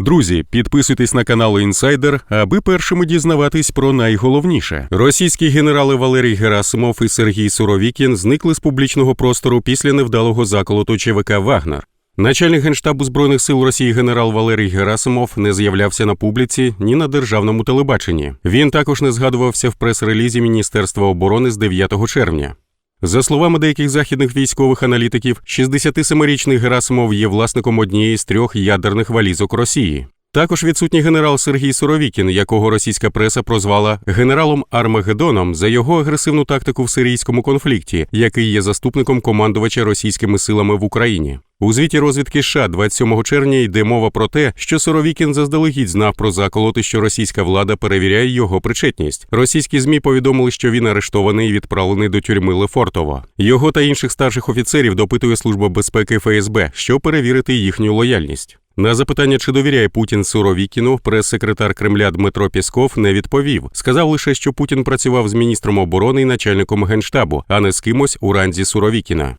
Друзі, підписуйтесь на канал Інсайдер, аби першими дізнаватись про найголовніше. Російські генерали Валерій Герасимов і Сергій Суровікін зникли з публічного простору після невдалого заколоту ЧВК Вагнер. Начальник генштабу збройних сил Росії генерал Валерій Герасимов не з'являвся на публіці ні на державному телебаченні. Він також не згадувався в прес-релізі Міністерства оборони з 9 червня. За словами деяких західних військових аналітиків, 67-річний Герасимов є власником однієї з трьох ядерних валізок Росії. Також відсутній генерал Сергій Суровікін, якого російська преса прозвала генералом Армагеддоном за його агресивну тактику в сирійському конфлікті, який є заступником командувача російськими силами в Україні. У звіті розвідки США 27 червня йде мова про те, що Суровікін заздалегідь знав про заколоти, що російська влада перевіряє його причетність. Російські змі повідомили, що він арештований і відправлений до тюрми Лефортово. Його та інших старших офіцерів допитує служба безпеки ФСБ, щоб перевірити їхню лояльність. На запитання, чи довіряє Путін Суровікіну, прес-секретар Кремля Дмитро Пісков не відповів. Сказав лише, що Путін працював з міністром оборони і начальником генштабу, а не з кимось у ранзі Суровікіна.